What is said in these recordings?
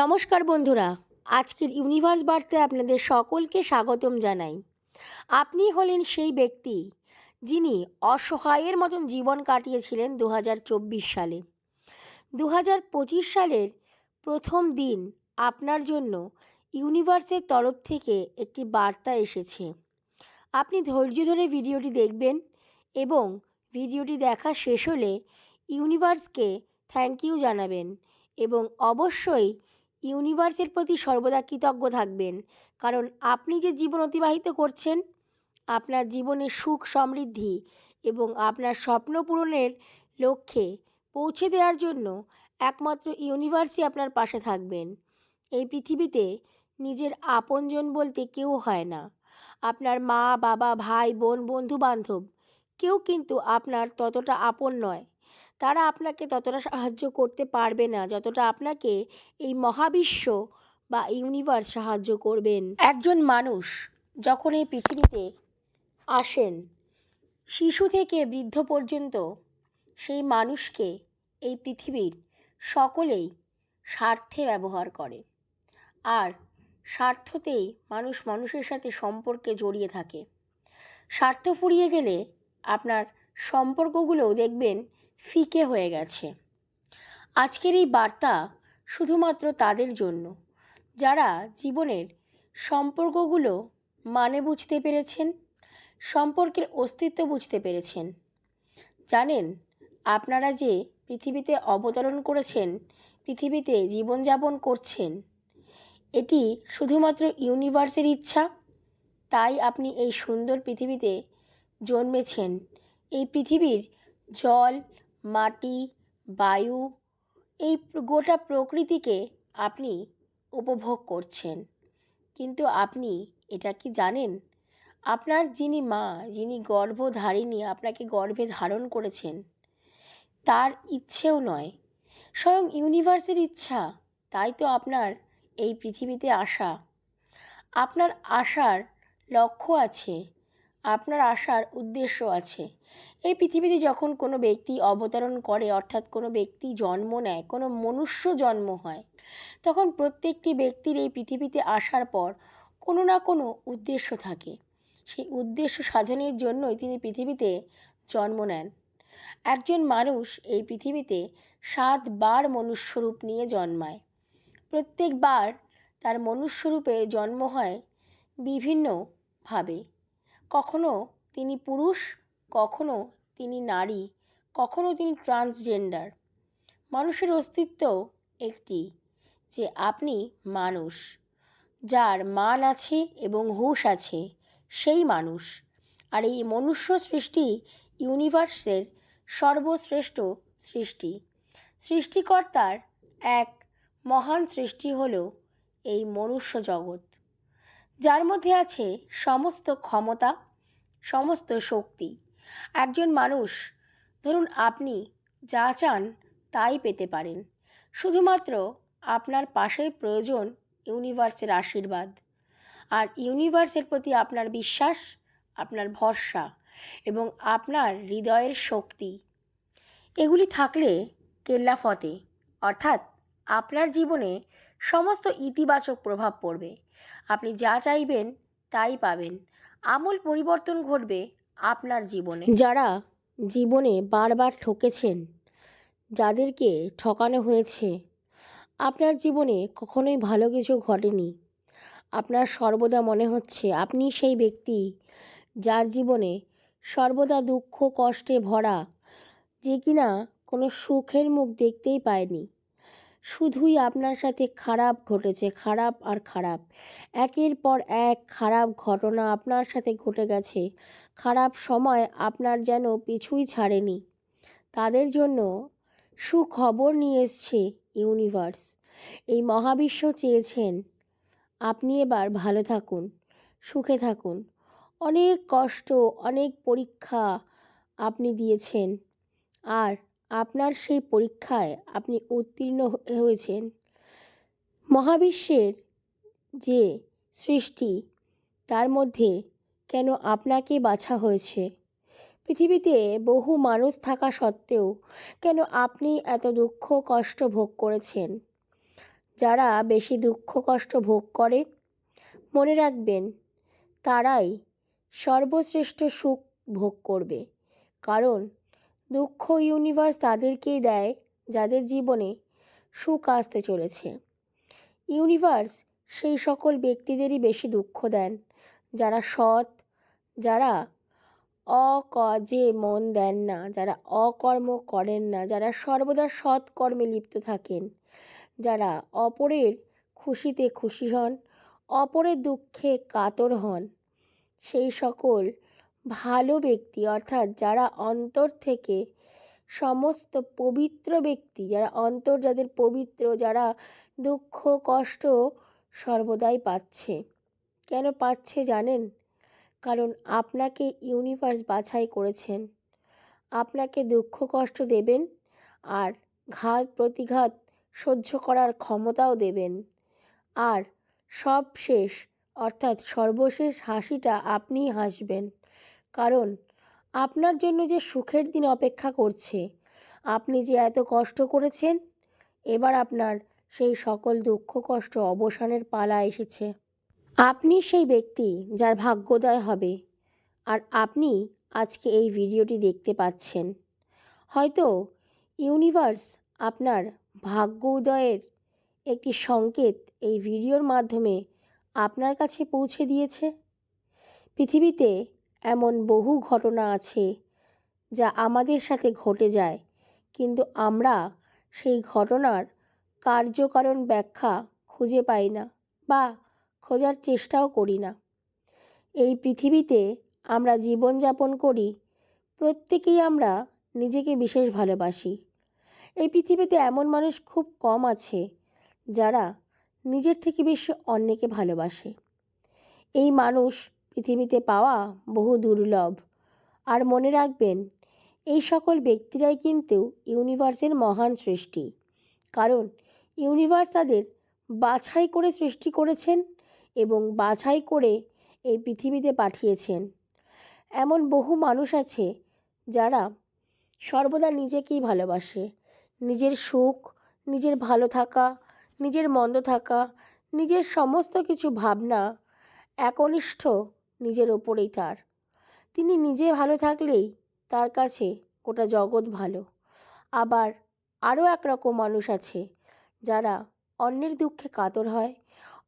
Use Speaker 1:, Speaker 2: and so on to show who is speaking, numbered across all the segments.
Speaker 1: নমস্কার বন্ধুরা, আজকের ইউনিভার্স বার্তায় আপনাদের সকলকে স্বাগতম জানাই। আপনি হলেন সেই ব্যক্তি যিনি অসহায়ের মতন জীবন কাটিয়েছিলেন দু চব্বিশ সালে। দু হাজার পঁচিশ সালের প্রথম দিন আপনার জন্য ইউনিভার্সের তরফ থেকে একটি বার্তা এসেছে। আপনি ধৈর্য ধরে ভিডিওটি দেখবেন এবং ভিডিওটি দেখা শেষ হলে ইউনিভার্সকে থ্যাংক ইউ জানাবেন এবং অবশ্যই ইউনিভার্সের প্রতি সর্বদা কৃতজ্ঞ থাকবেন। কারণ আপনি যে জীবন অতিবাহিত করছেন, আপনার জীবনে সুখ সমৃদ্ধি এবং আপনার স্বপ্ন পূরণের লক্ষ্যে পৌঁছে দেওয়ার জন্য একমাত্র ইউনিভার্সই আপনার পাশে থাকবেন। এই পৃথিবীতে নিজের আপনজন বলতে কেউ হয় না। আপনার মা, বাবা, ভাই, বোন বন্ধু বান্ধব কেউ কিন্তু আপনার ততটা আপন নয়। তারা আপনাকে ততটা সাহায্য করতে পারবে না, যতটা আপনাকে এই মহাবিশ্ব বা ইউনিভার্স সাহায্য করবেন। একজন মানুষ যখন এই পৃথিবীতে আসেন, শিশু থেকে বৃদ্ধ পর্যন্ত সেই মানুষকে এই পৃথিবীর সকলেই স্বার্থে ব্যবহার করে আর স্বার্থতেই মানুষ মানুষের সাথে সম্পর্কে জড়িয়ে থাকে। স্বার্থ ফুরিয়ে গেলে আপনার সম্পর্কগুলোও দেখবেন ফিকে হয়ে গেছে। আজকের এই বার্তা শুধুমাত্র তাদের জন্য, যারা জীবনের সম্পর্কগুলো মানে বুঝতে পেরেছেন, সম্পর্কের অস্তিত্ব বুঝতে পেরেছেন। জানেন, আপনারা যে পৃথিবীতে অবতরণ করেছেন, পৃথিবীতে জীবনযাপন করছেন, এটি শুধুমাত্র ইউনিভার্সের ইচ্ছা, তাই আপনি এই সুন্দর পৃথিবীতে জন্মেছেন। এই পৃথিবীর জল মাটি, বায়ু, এই গোটা প্রকৃতিকে আপনি উপভোগ করছেন। কিন্তু আপনি এটা কি জানেন? আপনার যিনি মা, যিনি গর্ভধারিণী আপনাকে গর্ভে ধারণ করেছেন, তার ইচ্ছেও নয়। স্বয়ং ইউনিভার্সের ইচ্ছা, তাই তো আপনার এই পৃথিবীতে আসা। আপনার আসার লক্ষ্য আছে। আপনার আসার উদ্দেশ্য আছে। এই পৃথিবীতে যখন কোনো ব্যক্তি অবতরণ করে, অর্থাৎ কোনো ব্যক্তি জন্ম নেয়, কোনো মনুষ্য জন্ম হয়, তখন প্রত্যেকটি ব্যক্তির এই পৃথিবীতে আসার পর কোনো না কোনো উদ্দেশ্য থাকে। সেই উদ্দেশ্য সাধনের জন্যই তিনি পৃথিবীতে জন্ম নেন। একজন মানুষ এই পৃথিবীতে সাতবার মনুষ্যরূপ নিয়ে জন্মায়। প্রত্যেকবার তার মনুষ্যরূপের জন্ম হয় বিভিন্নভাবে কখনো তিনি পুরুষ, কখনো তিনি নারী, কখনো তিনি ট্রান্সজেন্ডার মানুষের অস্তিত্ব একটি, যে আপনি মানুষ, যার মান আছে এবং হুঁশ আছে সেই মানুষ। আর এই মনুষ্য সৃষ্টি ইউনিভার্সের সর্বশ্রেষ্ঠ সৃষ্টি। সৃষ্টিকর্তার এক মহান সৃষ্টি হল এই মনুষ্য জগৎ। যার মধ্যে আছে সমস্ত ক্ষমতা, সমস্ত শক্তি। একজন মানুষ, ধরুন আপনি যা চান তাই পেতে পারেন। শুধুমাত্র আপনার পাশে প্রয়োজন ইউনিভার্সের আশীর্বাদ। আর ইউনিভার্সের প্রতি আপনার বিশ্বাস, আপনার ভরসা এবং আপনার হৃদয়ের শক্তি। এগুলি থাকলে কেল্লা ফতে, অর্থাৎ আপনার জীবনে সমস্ত ইতিবাচক প্রভাব পড়বে। আপনি যা চাইবেন, তাই পাবেন। আমূল পরিবর্তন ঘটবে আপনার জীবনে। যারা জীবনে বারবার ঠকেছেন, যাদেরকে ঠকানো হয়েছে, আপনার জীবনে কখনোই ভালো কিছু ঘটেনি। আপনার সর্বদা মনে হচ্ছে আপনি সেই ব্যক্তি যার জীবনে সর্বদা দুঃখ, কষ্টে ভরা, যে কিনা কোনো সুখের মুখ দেখতেই পায়নি। শুধুই আপনার সাথে খারাপ ঘটেছে, খারাপ আর খারাপ। একের পর এক খারাপ ঘটনা আপনার সাথে ঘটে গেছে। খারাপ সময় আপনার যেন পিছুই ছাড়েনি। তাদের জন্য সুখবর নিয়ে এসছে ইউনিভার্স। এই মহাবিশ্ব চেয়েছেন। আপনি এবার ভালো থাকুন, সুখে থাকুন। অনেক কষ্ট, অনেক পরীক্ষা আপনি দিয়েছেন। আর আপনার সেই পরীক্ষায় আপনি উত্তীর্ণ হয়েছেন। মহাবিশ্বের যে সৃষ্টি, তার মধ্যে কেন আপনাকে বাছা হয়েছে? পৃথিবীতে বহু মানুষ থাকা সত্ত্বেও কেন আপনি এত দুঃখ, কষ্ট ভোগ করেছেন? যারা বেশি দুঃখ, কষ্ট ভোগ করে, মনে রাখবেন, তারাই সর্বশ্রেষ্ঠ সুখ ভোগ করবে। কারণ দুঃখ ইউনিভার্স তাদেরকেই দেয় যাদের জীবনে সুখ আসতে চলেছে। ইউনিভার্স সেই সকল ব্যক্তিদেরই বেশি দুঃখ দেন, যারা সৎ, যারা অকাজে মন দেন না, যারা অকর্ম করেন না, যারা সর্বদা সৎ কর্মে লিপ্ত থাকেন, যারা অপরের খুশিতে খুশি হন, অপরের দুঃখে কাতর হন, সেই সকল ভালো ব্যক্তি, অর্থাৎ যারা অন্তর থেকে সমস্ত পবিত্র ব্যক্তি, যারা অন্তর যাদের পবিত্র, যারা দুঃখ, কষ্ট সর্বদাই পাচ্ছে। কেন পাচ্ছে জানেন? কারণ আপনাকে ইউনিভার্স বাছাই করেছেন। আপনাকে দুঃখ, কষ্ট দেবেন আর ঘাত, প্রতিঘাত সহ্য করার ক্ষমতাও দেবেন। আর সব শেষ অর্থাৎ সর্বশেষ হাসিটা আপনিই হাসবেন। কারণ আপনার জন্য যে সুখের দিন অপেক্ষা করছে, আপনি যে এত কষ্ট করেছেন, এবার আপনার সেই সকল দুঃখ, কষ্ট অবসানের পালা এসেছে। আপনি সেই ব্যক্তি যার ভাগ্যোদয় হবে আর আপনি আজকে এই ভিডিওটি দেখতে পাচ্ছেন। হয়তো ইউনিভার্স আপনার ভাগ্য উদয়ের একটি সংকেত এই ভিডিওর মাধ্যমে আপনার কাছে পৌঁছে দিয়েছে। পৃথিবীতে এমন বহু ঘটনা আছে যা আমাদের সাথে ঘটে যায়, কিন্তু আমরা সেই ঘটনার কার্যকারণ ব্যাখ্যা খুঁজে পাই না বা খোঁজার চেষ্টাও করি না। এই পৃথিবীতে আমরা জীবনযাপন করি, প্রত্যেকেই আমরা নিজেকে বিশেষ ভালোবাসি। এই পৃথিবীতে এমন মানুষ খুব কম আছে যারা নিজের থেকে বেশি অন্যকে ভালোবাসে। এই মানুষ পৃথিবীতে পাওয়া বহু দুর্লভ। আর মনে রাখবেন, এই সকল ব্যক্তিরাই কিন্তু ইউনিভার্সের মহান সৃষ্টি। কারণ, ইউনিভার্স তাদের বাছাই করে সৃষ্টি করেছেন এবং বাছাই করে এই পৃথিবীতে পাঠিয়েছেন। এমন বহু মানুষ আছে যারা সর্বদা নিজেকেই ভালোবাসে। নিজের সুখ, নিজের ভালো থাকা, নিজের মন্দ থাকা, নিজের সমস্ত কিছু ভাবনা একনিষ্ঠ নিজের ওপরেই তার। তিনি নিজে ভালো থাকলেই তার কাছে গোটা জগৎ ভালো। আবার আরও একরকম মানুষ আছে, যারা অন্যের দুঃখে কাতর হয়,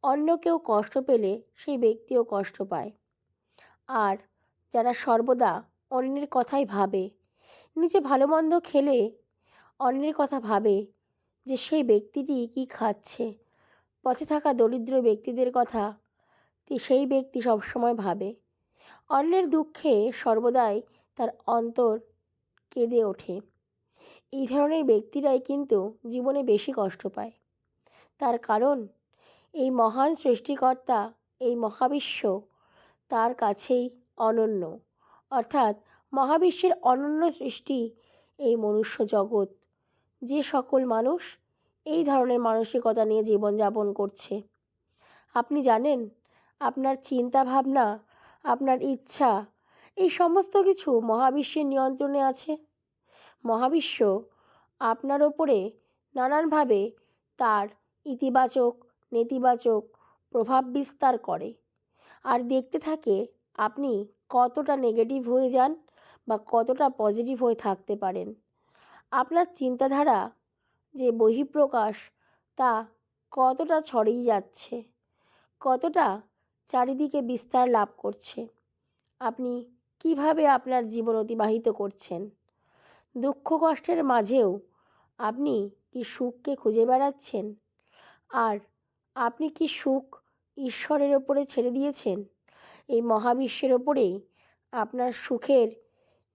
Speaker 1: অন্য কেউ কষ্ট পেলে সেই ব্যক্তিও কষ্ট পায়। আর যারা সর্বদা অন্যের কথাই ভাবে, নিজে ভালো মন্দ খেলে অন্যের কথা ভাবে যে সেই ব্যক্তিটি কী খাচ্ছে। পথে থাকা দরিদ্র ব্যক্তিদের কথা সেই ব্যক্তি সবসময় ভাবে। অন্যের দুঃখে সর্বদাই তার অন্তর কেঁদে ওঠে। এই ধরনের ব্যক্তিরাই কিন্তু জীবনে বেশি কষ্ট পায়। তার কারণ, এই মহান সৃষ্টিকর্তা, এই মহাবিশ্ব তার কাছেই অনন্য। অর্থাৎ মহাবিশ্বের অনন্য সৃষ্টি এই মনুষ্য জগৎ। যে সকল মানুষ এই ধরনের মানসিকতা নিয়ে জীবনযাপন করছে। আপনি জানেন আপনার চিন্তা ভাবনা আপনার ইচ্ছা, এই সমস্ত কিছু মহাবিশ্বের নিয়ন্ত্রণে আছে। মহাবিশ্ব আপনার ওপরে নানানভাবে তার ইতিবাচক, নেতিবাচক প্রভাব বিস্তার করে। আর দেখতে থাকে আপনি কতটা নেগেটিভ হয়ে যান বা কতটা পজিটিভ হয়ে থাকতে পারেন। আপনার চিন্তাধারা যে বহিঃপ্রকাশ তা কতটা ছড়িয়ে যাচ্ছে, কতটা চারিদিকে বিস্তার লাভ করছে। আপনি কীভাবে আপনার জীবন অতিবাহিত করছেন? দুঃখ কষ্টের মাঝেও আপনি কি সুখকে খুঁজে বেড়াচ্ছেন? আর আপনি কি সুখ ঈশ্বরের ওপরে ছেড়ে দিয়েছেন? এই মহাবিশ্বের ওপরেই আপনার সুখের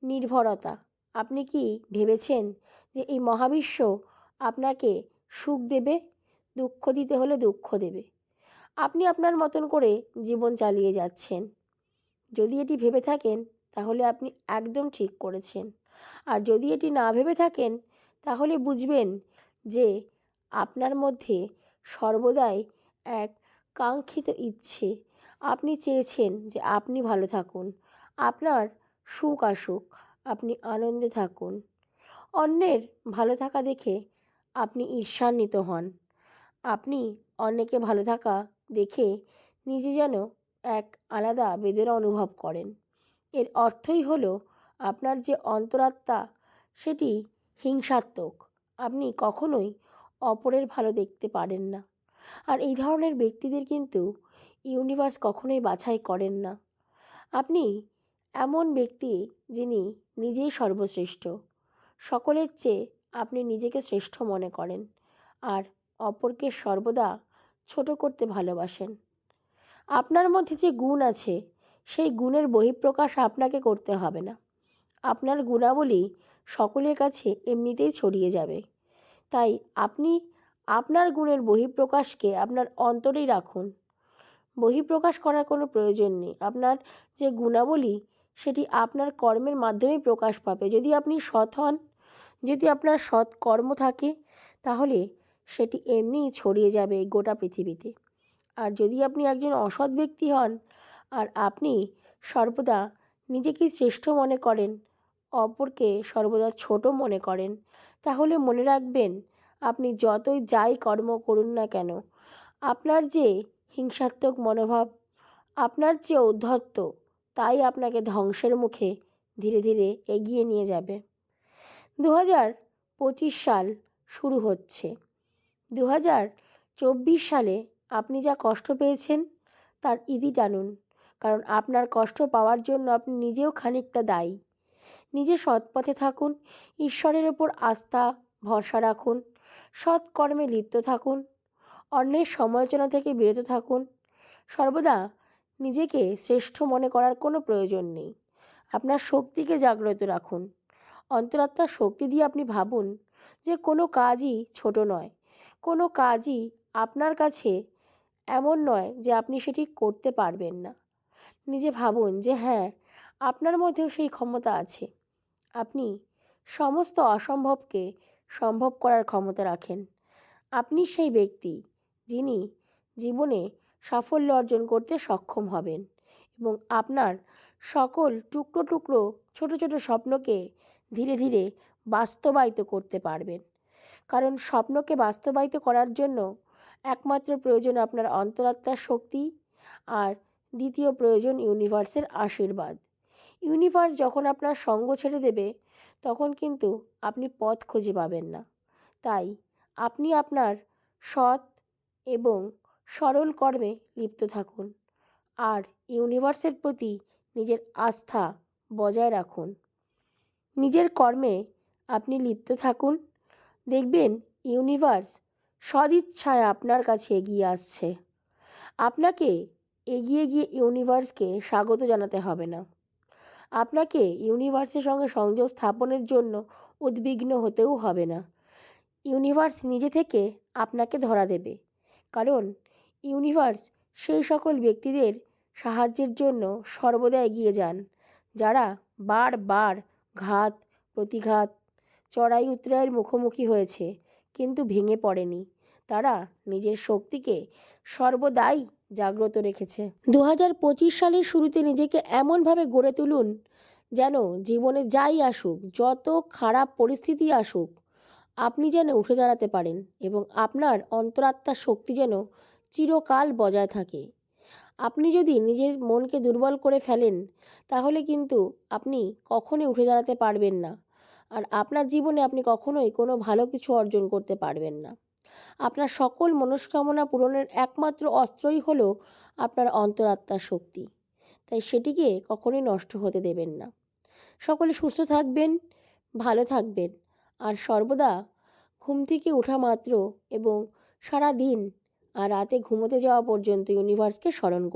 Speaker 1: নির্ভরতা। আপনি কি ভেবেছেন যে এই মহাবিশ্ব আপনাকে সুখ দেবে? দুঃখ দিতে হলে দুঃখ দেবে। আপনি আপনার মতন করে জীবন চালিয়ে যাচ্ছেন। যদি এটি ভেবে থাকেন, তাহলে আপনি একদম ঠিক করেছেন। আর যদি এটি না ভেবে থাকেন, তাহলে বুঝবেন যে আপনার মধ্যে সর্বদাই এক কাঙ্ক্ষিত ইচ্ছে। আপনি চেয়েছেন যে আপনি ভালো থাকুন। আপনার সুখ আসুক, আপনি আনন্দে থাকুন। অন্যের ভালো থাকা দেখে আপনি ঈর্ষান্বিত হন। আপনি অন্যকে ভালো থাকা দেখে নিজে যেন এক আলাদা বেদনা অনুভব করেন। এর অর্থই হলো, আপনার যে অন্তরাত্মা, সেটি হিংসাত্মক। আপনি কখনোই অপরের ভালো দেখতে পারেন না। আর এই ধরনের ব্যক্তিদের কিন্তু ইউনিভার্স কখনোই বাছাই করেন না। আপনি এমন ব্যক্তি যিনি নিজেই সর্বশ্রেষ্ঠ। সকলের চেয়ে আপনি নিজেকে শ্রেষ্ঠ মনে করেন। আর অপরকে সর্বদা ছোট করতে ভালোবাসেন। আপনার মধ্যে যে গুণ আছে, সেই গুণের বহিঃপ্রকাশ আপনাকে করতে হবে না। আপনার গুণাবলী সকলের কাছে এমনিতেই ছড়িয়ে যাবে। তাই আপনি আপনার গুণের বহিঃপ্রকাশকে আপনার অন্তরেই রাখুন। বহিঃপ্রকাশ করার কোনো প্রয়োজন নেই। আপনার যে গুণাবলী, সেটি আপনার কর্মের মাধ্যমেই প্রকাশ পাবে। যদি আপনি সৎ হন, যদি আপনার সৎ কর্ম থাকে, তাহলে সেটি এমনিই ছড়িয়ে যাবে গোটা পৃথিবীতে। আর যদি আপনি একজন অসৎ ব্যক্তি হন, আর আপনি সর্বদা নিজেকেই শ্রেষ্ঠ মনে করেন, অপরকে সর্বদা ছোট মনে করেন, তাহলে মনে রাখবেন, আপনি যতই যাই কর্ম করুন না কেন, আপনার যে হিংসাত্মক মনোভাব, আপনার যে ঔদ্ধত্য, তাই আপনাকে ধ্বংসের মুখে ধীরে ধীরে এগিয়ে নিয়ে যাবে। দু হাজার পঁচিশ সাল শুরু হচ্ছে। দু হাজার চব্বিশ সালে আপনি যা কষ্ট পেয়েছেন, তার ইতি টানুন। কারণ আপনার কষ্ট পাওয়ার জন্য আপনি নিজেও খানিকটা দায়ী। নিজে সৎ পথে থাকুন, ঈশ্বরের ওপর আস্থা, ভরসা রাখুন সৎ কর্মে লিপ্ত থাকুন, অন্যের সমালোচনা থেকে বিরত থাকুন। সর্বদা নিজেকে শ্রেষ্ঠ মনে করার কোনো প্রয়োজন নেই। আপনার শক্তিকে জাগ্রত রাখুন। অন্তরাত্মার শক্তি দিয়ে আপনি ভাবুন যে কোনো কাজই ছোট নয়। কোনো কাজই আপনার কাছে এমন নয় যে আপনি সেটি করতে পারবেন না। নিজে ভাবুন যে হ্যাঁ আপনার মধ্যেও সেই ক্ষমতা আছে। আপনি সমস্ত অসম্ভবকে সম্ভব করার ক্ষমতা রাখেন। আপনি সেই ব্যক্তি যিনি জীবনে সাফল্য অর্জন করতে সক্ষম হবেন এবং আপনার সকল টুকরো টুকরো ছোট ছোট স্বপ্নকে ধীরে ধীরে বাস্তবায়িত করতে পারবেন। কারণ স্বপ্নকে বাস্তবায়িত করার জন্য একমাত্র প্রয়োজন আপনার অন্তরাত্মার শক্তি আর দ্বিতীয় প্রয়োজন ইউনিভার্সের আশীর্বাদ। ইউনিভার্স যখন আপনার সঙ্গ ছেড়ে দেবে, তখন কিন্তু আপনি পথ খুঁজে পাবেন না। তাই আপনি আপনার সৎ এবং সরল কর্মে লিপ্ত থাকুন আর ইউনিভার্সের প্রতি নিজের আস্থা বজায় রাখুন। নিজের কর্মে আপনি লিপ্ত থাকুন। দেখবেন ইউনিভার্স সদিচ্ছায় আপনার কাছে এগিয়ে আসছে। আপনাকে এগিয়ে গিয়ে ইউনিভার্সকে স্বাগত জানাতে হবে না। আপনাকে ইউনিভার্সের সঙ্গে সংযোগ স্থাপনের জন্য উদ্বিগ্ন হতেও হবে না। ইউনিভার্স নিজে থেকে আপনাকে ধরা দেবে। কারণ ইউনিভার্স সেই সকল ব্যক্তিদের সাহায্যের জন্য সর্বদা এগিয়ে যান, যারা বারবার ঘাত, প্রতিঘাত চড়াই উতরাইয়ের মুখোমুখি হয়েছে, কিন্তু ভেঙে পড়েনি। তারা নিজের শক্তিকে সর্বদাই জাগ্রত রেখেছে। দু হাজার পঁচিশ সালের শুরুতে নিজেকে এমনভাবে গড়ে তুলুন যেন জীবনে যাই আসুক, যত খারাপ পরিস্থিতি আসুক, আপনি যেন উঠে দাঁড়াতে পারেন এবং আপনার অন্তরাত্মার শক্তি যেন চিরকাল বজায় থাকে। আপনি যদি নিজের মনকে দুর্বল করে ফেলেন, তাহলে কিন্তু আপনি কখনোই উঠে দাঁড়াতে পারবেন না। আর আপনার জীবনে আপনি কখনোই কোনো ভালো কিছু অর্জন করতে পারবেন না। আপনার সকল মনস্কামনা পূরণের একমাত্র অস্ত্রই হলো আপনার অন্তরাত্মার শক্তি। তাই সেটিকে কখনোই নষ্ট হতে দেবেন না। সকলে সুস্থ থাকবেন, ভালো থাকবেন। আর সর্বদা ঘুম থেকে ওঠা মাত্র এবং সারা দিন আর রাতে ঘুমোতে যাওয়া পর্যন্ত ইউনিভার্সকে স্মরণ করুন।